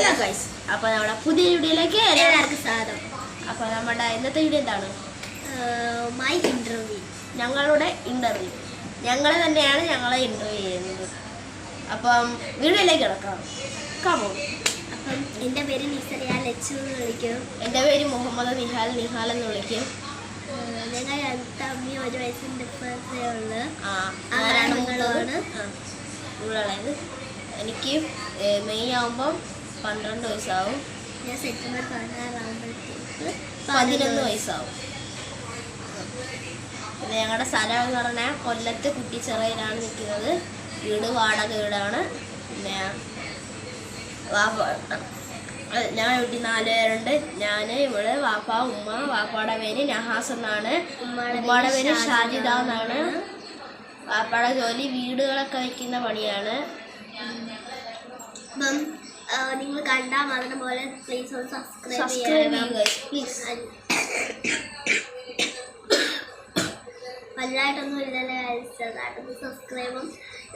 Hello guys അപ്പൊ നമ്മുടെ പുതിയ വീഡിയോയിലേക്ക് എല്ലാവർക്കും സ്വാഗതം. അപ്പൊ നമ്മുടെ ഇന്നത്തെ വീഡിയോ എന്താണ്? മൈ ഇന്റർവ്യൂ ഞങ്ങളുടെ ഇന്റർവ്യൂ ഞങ്ങൾ തന്നെയാണ് ഞങ്ങളെ ഇന്റർവ്യൂ ചെയ്യുന്നത്. അപ്പം വീഡിയോയിലേക്ക് കിടക്കാം. കാമോ അപ്പം എന്റെ പേര് നിസറിയ ലച്ചു എന്ന് വിളിക്കും. എന്റെ പേര് മുഹമ്മദ് നിഹാൽ നിഹാൽ എന്ന് വിളിക്കും. ഞങ്ങൾ തമ്മി ഒരു വയസ്സിന്റെ ഡിഫറൻസേ ഉള്ളു. ആരാണ് നിങ്ങളാണ്? ഇവിടെയുള്ളത് എനിക്ക് മെയ് ആവുമ്പം പന്ത്രണ്ട് വയസ്സാവും. ഞാൻ സെപ്റ്റംബർ പതിനാറാകുമ്പോഴത്തേക്ക് പതിനൊന്ന് വയസ്സാവും. പിന്നെ ഞങ്ങളുടെ സ്ഥലം എന്ന് പറഞ്ഞാൽ കൊല്ലത്ത് കുട്ടിച്ചിറയിലാണ് നിൽക്കുന്നത് വീട് വാടക വീടാണ്. പിന്നെ ഞാൻ വീട്ടിൽ നാല് പേരുണ്ട്. ഞാൻ ഇവിടെ വാപ്പ ഉമ്മ വാപ്പയുടെ പേര് നഹാസ് എന്നാണ്. ഉമ്മയുടെ പേര് ഷാജിദ എന്നാണ്. വാപ്പയുടെ ജോലി വീടുകളൊക്കെ വയ്ക്കുന്ന പണിയാണ്. നിങ്ങൾ കണ്ടാൽ മറന്ന പോലെ പ്ലീസ് ഒന്ന് സബ്സ്ക്രൈബ് പ്ലീസ് വലുതായിട്ടൊന്നും ഇല്ലല്ലോ ചെറുതായിട്ടൊന്ന് സബ്സ്ക്രൈബും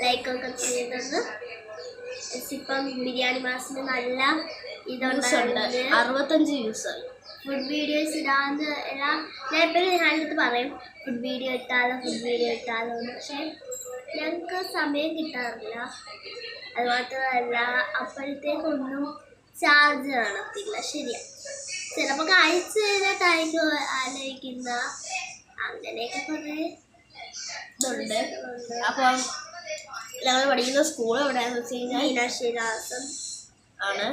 ലൈക്കും ലൈക്കൊക്കെ ചെയ്തത് ഇപ്പം ബിരിയാണി മാസിന് നല്ല ഇതുണ്ട് അറുപത്തഞ്ച് വ്യൂസ് ഫുഡ് വീഡിയോസ് ഇടാന്ന് എല്ലാം ഞാൻ എപ്പോഴും ഞാനടുത്ത് പറയും. ഫുഡ് വീഡിയോ ഇട്ടാലോ ഫുഡ് വീഡിയോ ഇട്ടാലോ എന്ന്. പക്ഷേ ഞങ്ങൾക്ക് സമയം കിട്ടാറില്ല. അത് മാത്രമല്ല അപ്പോഴത്തേക്കൊന്നും ചാർജ് കാണത്തില്ല ശരിയാ. ചിലപ്പോൾ കഴിച്ചു കഴിഞ്ഞിട്ടായിരിക്കും ആലോചിക്കുന്ന അങ്ങനെയൊക്കെ കുറേ ഇതുണ്ട്. അപ്പം ഞങ്ങൾ പഠിക്കുന്ന സ്കൂൾ എവിടെയാണെന്ന് വെച്ച് കഴിഞ്ഞാൽ മീനാക്ഷിദാസം ആണ്.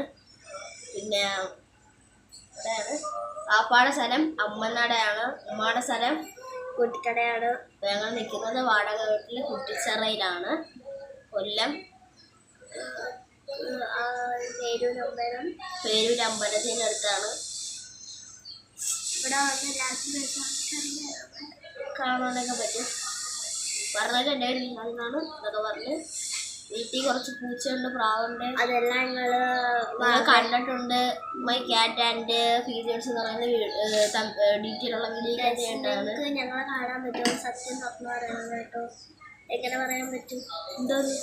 പിന്നെ എവിടെയാണ് പാപ്പാടെ സ്ഥലം അമ്മനാടയാണ്. ഉമ്മയുടെ സ്ഥലം കൂട്ടിക്കടയാണ് ഞങ്ങൾ നിൽക്കുന്നത് വാടക വീട്ടിൽ കുട്ടിച്ചിറയിലാണ്. കൊല്ലം പേരൂരമ്പലം. അടുത്താണ് ഇവിടെ വന്ന് എല്ലാവർക്കും രസമാണ് കാണാനൊക്കെ പറ്റും. പറഞ്ഞാൽ എന്റെ ഒരു നിന്നാണ് എന്നൊക്കെ പറഞ്ഞ് വീട്ടിൽ കുറച്ച് പൂച്ചയുണ്ട് പ്രാവുണ്ട്. അതെല്ലാം ഞങ്ങൾ നിങ്ങൾ കണ്ടിട്ടുണ്ട്. മൈ ക്യാറ്റ് ആൻഡ് ഫീച്ചേഴ്സ് എന്ന് പറയുന്ന ഡീറ്റെയിൽ ഉള്ള വീഡിയോ ഞങ്ങളെ കാണാൻ പറ്റും. സത്യം തുറന്നു പറയുന്നത് കേട്ടോ. എങ്ങനെ പറയാൻ പറ്റും? എന്തോന്ന്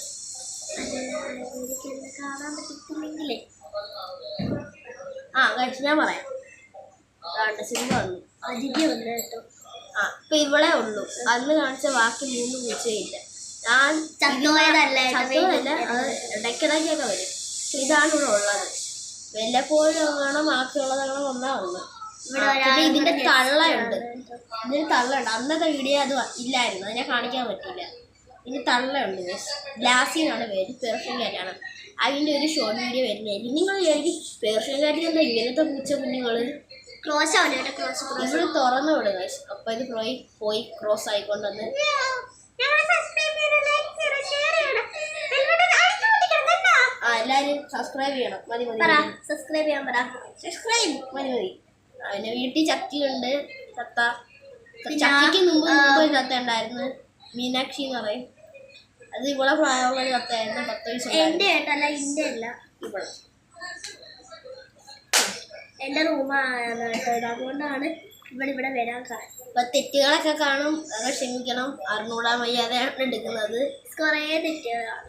കാണാൻ പറ്റത്തില്ലെങ്കിലേ. ആ കഴിച്ച് ഞാൻ പറയാം. സിനിമ വന്നു. അതിഥി വന്നു കേട്ടോ. ആ ഇപ്പൊ ഇവിടെ ഉള്ളൂ. അന്ന് കാണിച്ച ബാക്കി മൂന്ന് പൂച്ചയില്ല. ചത്തുപോയതല്ല അത് ഇടയ്ക്കിടയ്ക്കൊക്കെ വരും. ഇതാണ് ഇവിടെ ഉള്ളത്. വല്ലപ്പോഴും അങ്ങനെ ബാക്കിയുള്ളത് അങ്ങനെ വന്നാ ഉള്ളത് പിന്നെ ഇതിന്റെ തള്ളയുണ്ട്. ഇതിന് തള്ളയുണ്ട്. അന്നത്തെ വീഡിയോ അത് ഇല്ലായിരുന്നു. അതിനെ കാണിക്കാൻ പറ്റില്ല ഇതിന് തള്ളയുണ്ട് ഗ്ലാസിനാണ് പേര്. പേർഷ്യൻകാരാണ് അതിന്റെ ഒരു ഷോർട്ട് വീഡിയോ വരുന്നതായിരിക്കും നിങ്ങൾ വിചാരിക്കും പേർഷ്യൻകാരിൽ എന്താ ഇങ്ങനത്തെ പൂച്ച കുഞ്ഞുങ്ങൾ ക്രോസ് ആവില്ല ക്രോസ് ക്രോസ് ഇവിടെ തുറന്നു വിടുക അപ്പോൾ ഇത് പോയി പോയി ക്രോസ് ആയിക്കൊണ്ടെന്ന് ആ എല്ലാവരും സബ്സ്ക്രൈബ് ചെയ്യണം. മതി മതി പറ. സബ്സ്ക്രൈബ് ചെയ്യാൻ പറ. സബ്സ്ക്രൈബ് മതി മതി. പിന്നെ വീട്ടിൽ ചക്കിയുണ്ട്. ചത്ത. മുമ്പ് ഒരു ഉണ്ടായിരുന്നു. മീനാക്ഷി എന്ന് പറയും. അത് ഇവിടെ പ്രായമുള്ള ഒരു ചത്തയായിരുന്നു പത്ത് വയസ്സ് എന്റെ ഇന്റെ അല്ല. ഇവിടെ എന്റെ റൂമാണ് കേട്ടോ അതുകൊണ്ടാണ് ഇവിടെ ഇവിടെ വരാൻ കാരണം അപ്പൊ തെറ്റുകളൊക്കെ കാണും. അതൊക്കെ ക്ഷമിക്കണം. അറിഞ്ഞൂടാൻ വയ്യാതെയാണ് എടുക്കുന്നത്. കുറേ തെറ്റുകളാണ്.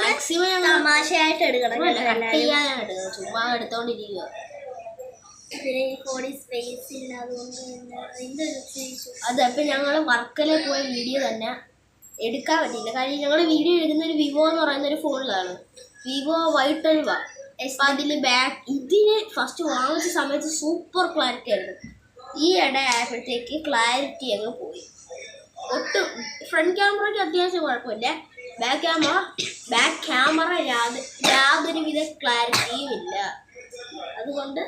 മാക്സിമം തമാശയായിട്ട് എടുക്കണം. ചുമ്മാ എടുത്തോണ്ടിരിക്കുക പിന്നെ ഈ സ്പേസ് ഇല്ല അതുകൊണ്ട്. അത് അപ്പൊ ഞങ്ങൾ വർക്കല പോയ വീഡിയോ തന്നെ എടുക്കാൻ പറ്റിയില്ല. കാര്യം ഞങ്ങൾ വീഡിയോ എടുക്കുന്ന ഒരു വിവോ എന്ന് പറയുന്ന ഒരു ഫോണിലാണ്. വിവോ വൈ ട്വൽവ അപ്പൊ ബാക്ക് ഇതിന് ഫസ്റ്റ് വാങ്ങിച്ച സമയത്ത് സൂപ്പർ ക്ലാരിറ്റി ആയിരുന്നു. ഈ ഇട ആയപ്പോഴത്തേക്ക് ക്ലാരിറ്റി അങ്ങ് പോയി. ഒട്ടും ഫ്രണ്ട് ക്യാമറയ്ക്ക് അത്യാവശ്യം കുഴപ്പമില്ല. ബാക്ക് ക്യാമറ ബാക്ക് ക്യാമറ യാതൊരു വിധ ക്ലാരിറ്റിയും ഇല്ല. അതുകൊണ്ട്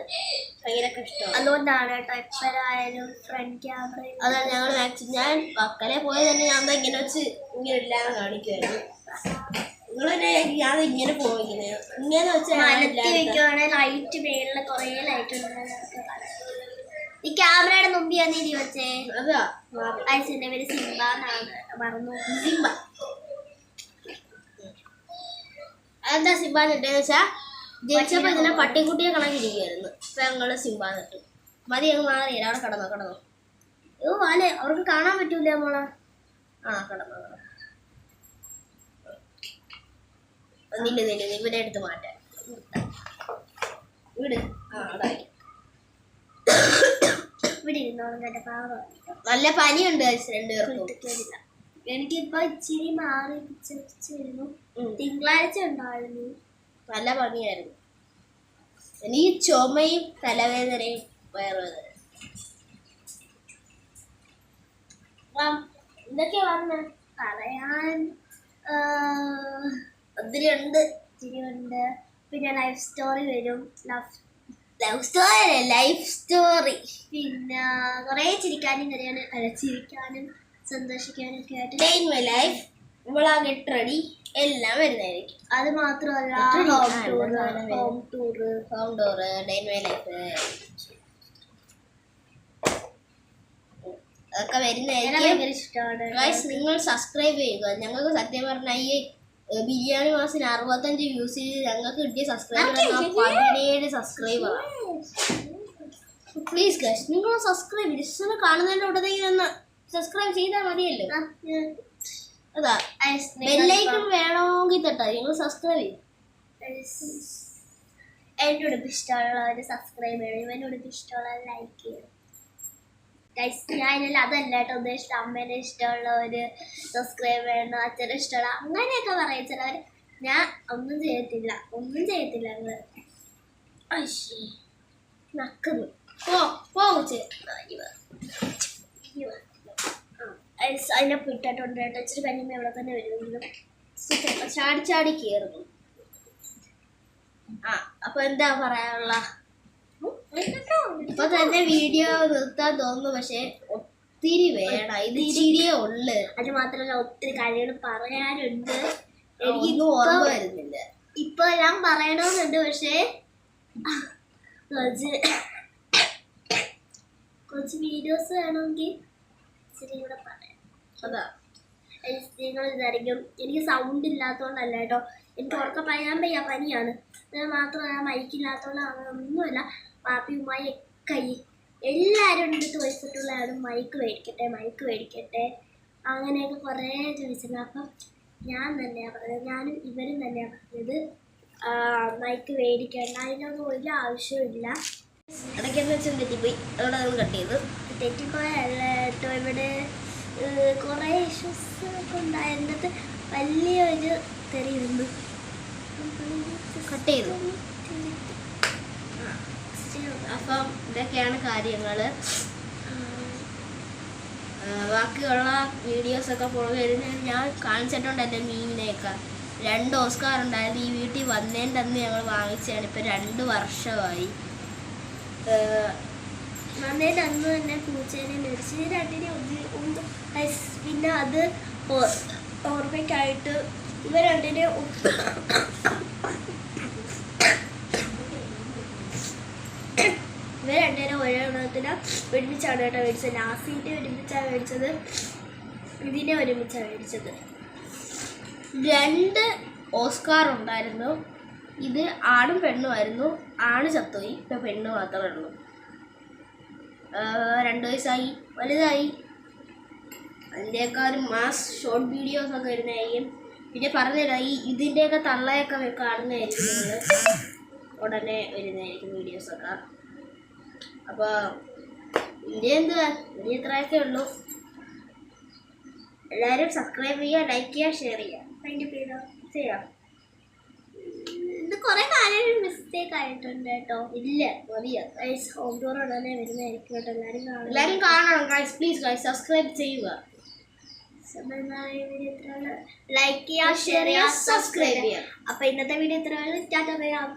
ഭയങ്കര കഷ്ടം അതുകൊണ്ടാണ് കേട്ടോ എപ്പോഴായാലും ഫ്രണ്ട് ക്യാമറ അതാണ് ഞങ്ങൾ മാക്സിമം ഞാൻ വക്കലെ പോയത് തന്നെ ഞാൻ ഇങ്ങനെ വെച്ച് ഇങ്ങനെ എല്ലാം കാണിക്കുമായിരുന്നു നിങ്ങളെന്നെ അത് ഇങ്ങനെ പോയിങ്ങനെ. ഇങ്ങനെ വെച്ചാൽ ലൈറ്റ് മേളിൽ കുറേ ലൈറ്റ് ഈ ക്യാമറയുടെ മുമ്പിൽ ഞാൻ ഇനി വെച്ചേ? അതാ. പേര് സിംബ എന്നാണ്. മറന്നു. സിംബ. എന്താ സിംബ നിട്ടെന്ന് വെച്ചാ ജനിച്ചപ്പോ ഇതിനെ പട്ടിക്കുട്ടിയെ കണക്കിരിക്കുകയായിരുന്നു ഇപ്പൊ ഞങ്ങൾ സിംബ നിട്ടു മതി ഞങ്ങൾ മാറിയില്ല അവിടെ കടന്നോ കടന്നോ. ഓ അല്ലെ അവർക്ക് കാണാൻ പറ്റൂല മോളെ. ആ കടന്നോ കിടന്നോ. നില്ല നില്ല ഇവരെ എടുത്ത് മാറ്റാൻ. ഇവിടെ. ആ അതായി. ഇവിടെ ഇരുന്നോളും കേട്ടോ പാവം. നല്ല പനിയുണ്ട് എനിക്ക് രണ്ടുപേർക്കും. എനിക്കിപ്പോ ഇച്ചിരി മാറി വരുന്നു. തിങ്കളാഴ്ച ഉണ്ടായിരുന്നു. നല്ല പണിയായിരുന്നു എനിക്ക് ചുമയും തലവേദനയും വയറുവേദന ഇതൊക്കെ പറഞ്ഞ? പറയാൻ പിന്നെ ലൈഫ് സ്റ്റോറി വരും. Love love story life story പിന്നെ കുറേ ചിരിക്കാനും അല്ല ചിരിക്കാനും സന്തോഷിക്കാനും ഒക്കെ ആയിട്ട് day in my life get ready എല്ലാം വരുന്നതായിരിക്കും. അത് മാത്രമല്ല home tour home tour home door day in my life ഒക്കെ വരുന്നതായിരിക്കും. നിങ്ങൾ സബ്സ്ക്രൈബ് ചെയ്യുക. ഞങ്ങൾക്ക് സത്യം പറഞ്ഞാൽ ഈ ബിരിയാണി മാസിന് അറുപത്തഞ്ച് വ്യൂസ് ഞങ്ങൾക്ക് കിട്ടിയ സബ്സ്ക്രൈബർ പതിനേഴ് സബ്സ്ക്രൈബർ പ്ലീസ് ഗസ് നിങ്ങൾ സബ്സ്ക്രൈബ് ജസ്റ്റ് കാണുന്നതിന്റെ ഉടനെങ്കിൽ ഒന്ന് സബ്സ്ക്രൈബ് ചെയ്താൽ മതിയല്ലോ. അതാ ബെല്ലൈക്കൺ വേണമെങ്കിൽ തട്ടാ നിങ്ങൾ സബ്സ്ക്രൈബ് ചെയ്യും. ഉടുപ്പ് ഇഷ്ടമുള്ളവർ സബ്സ്ക്രൈബ് ചെയ്യണം ഉടുപ്പ് ഇഷ്ടമുള്ളവർ ലൈക്ക് ചെയ്യണം. ഇതിൽ അതല്ല കേട്ടോ ഉദ്ദേശിച്ചത്. അമ്മേനെ ഇഷ്ടമുള്ളവർ സബ്സ്ക്രൈബ് ചെയ്യണം അച്ഛനെ ഇഷ്ടമുള്ള അങ്ങനെയൊക്കെ പറയും. ചിലവർ ഞാൻ ഒന്നും ചെയ്യത്തില്ല ഒന്നും ചെയ്യത്തില്ല നിങ്ങൾ നക്കുന്നു. പോ പോ കൊച്ചേ. അതിനെ പിട്ടിട്ടുണ്ട് കേട്ടോ. ഇച്ചിരി കഴിയുമ്പോൾ ഇവിടെ തന്നെ ചാടിച്ചാടി ചാടി ചാടി കയറുന്നു. ആ അപ്പൊ എന്താ പറയാനുള്ള? ഇപ്പൊ തന്നെ വീഡിയോ നിർത്താൻ തോന്നുന്നു പക്ഷെ ഒത്തിരി വേണം. ഇത് ചിരിയേ ഉള്ളു. അത് മാത്രല്ല ഒത്തിരി കാര്യങ്ങൾ പറയാനുണ്ട്. എനിക്ക് എനിക്കൊന്നും ഓർമ്മ വരുന്നില്ല. ഇപ്പൊ ഞാൻ പറയണമെന്നുണ്ട് പക്ഷേ കുറച്ച് കുറച്ച് വീഡിയോസ് വേണമെങ്കിൽ ഇച്ചിരി കൂടെ പറയാം. അതാ. നിങ്ങൾ ഇതായിരിക്കും. എനിക്ക് സൗണ്ട് ഇല്ലാത്തതുകൊണ്ടല്ല കേട്ടോ. എനിക്ക് ഉറക്കം പറയാൻ വയ്യ പനിയാണ്. മാത്രം മാത്രമല്ല മൈക്കില്ലാത്തതുകൊണ്ട് ഒന്നുമില്ല പാപ്പി ഉമ്മായി ഒക്കെ എല്ലാവരും ഉണ്ട് അടുത്ത് ചോദിച്ചിട്ടുള്ളതാണ് മൈക്ക് മേടിക്കട്ടെ മൈക്ക് മേടിക്കട്ടെ. അങ്ങനെയൊക്കെ കുറേ ചോദിച്ചിട്ടുണ്ട്. അപ്പം ഞാൻ തന്നെയാണ് പറഞ്ഞത്. ഞാനും ഇവരും തന്നെയാണ് പറഞ്ഞത്. മൈക്ക് മേടിക്കേണ്ട. അതിനൊന്നും ഒരു ആവശ്യമില്ല ഇടയ്ക്കെന്ന് വെച്ചാൽ തെറ്റിപ്പോയി. അവിടെ നമ്മൾ കട്ട് ചെയ്ത് തെറ്റിപ്പോയല്ല കേട്ടോ ഇവിടെ കുറേ ഇഷ്യൂസ് ഒക്കെ ഉണ്ടായിരുന്നത് വലിയൊരു തെറിയുന്നു കട്ട് ചെയ്തു. അപ്പം ഇതൊക്കെയാണ് കാര്യങ്ങൾ ബാക്കിയുള്ള വീഡിയോസൊക്കെ പുറകെ വരുന്നതിന് ഞാൻ കാണിച്ചിട്ടുണ്ട് എന്റെ മീനിനെയൊക്കെ രണ്ട് ഓസ്കാർ ഉണ്ടായിരുന്നു. ഈ വീട്ടിൽ വന്നതിന്റെ അന്ന് ഞങ്ങൾ വാങ്ങിച്ചതാണ്. ഇപ്പം രണ്ട് വർഷമായി. ഏഹ്, നന്നേന്റെ അന്ന് തന്നെ പൂച്ചേനെ മേടിച്ച്. രണ്ടിനെ ഒന്ന് പിന്നെ അത് ഓർമ്മയ്ക്കായിട്ട് ഇവ രണ്ടിനെ ഒ- ഇവ രണ്ടിനെ ഒരെണ്ണത്തിന് ഒരുമിച്ചാണ് കേട്ടോ മേടിച്ചത്. ലാസിന്റെ ഒരുമിച്ചാണ് മേടിച്ചത്. ഇതിനെ ഒരുമിച്ചാണ് മേടിച്ചത്. രണ്ട് ഓസ്കാർ ഉണ്ടായിരുന്നു. ഇത് ആണും പെണ്ണുമായിരുന്നു ആണ് ചത്തുപോയി ഇപ്പം പെണ്ണ് മാത്രമേ ഉള്ളൂ. രണ്ട് വയസ്സായി. വലുതായി. അതിന്റെയൊക്കെ മാസ് ഷോർട്ട് വീഡിയോസ് ഒക്കെ വരുന്നതായിരിക്കും. പിന്നെ പറഞ്ഞുതരാം ഈ ഇതിന്റെയൊക്കെ തള്ളയൊക്കെ കാണുന്നതായിരിക്കും ഉടനെ വരുന്നതായിരിക്കും വീഡിയോസൊക്കെ അപ്പോൾ ഇതിന്റെ എന്തുവാ വലിയ ഇത്രയൊക്കെ ഉള്ളൂ. എല്ലാവരും സബ്സ്ക്രൈബ് ചെയ്യുക ലൈക്ക് ചെയ്യുക ഷെയർ ചെയ്യുക. അതിന്റെ പേരോ ചെയ്യാം. ഇത് കുറേ കാലം മിസ്റ്റേക്ക് ആയിട്ടുണ്ട് കേട്ടോ. ഇല്ല മതിയാ ഗൈസ് ഹോം ടൂർ ഉടനെ വരുന്നതായിരിക്കും കേട്ടോ എല്ലാവരും കാണും എല്ലാവരും കാണണം ഗൈസ് പ്ലീസ് ഗൈസ് സബ്സ്ക്രൈബ് ചെയ്യുക ലൈക്ക് ചെയ്യുക ഷെയർ ചെയ്യുക സബ്സ്ക്രൈബ് ചെയ്യുക. അപ്പൊ ഇന്നത്തെ വീഡിയോ ഇത്ര ടാറ്റ പറയാം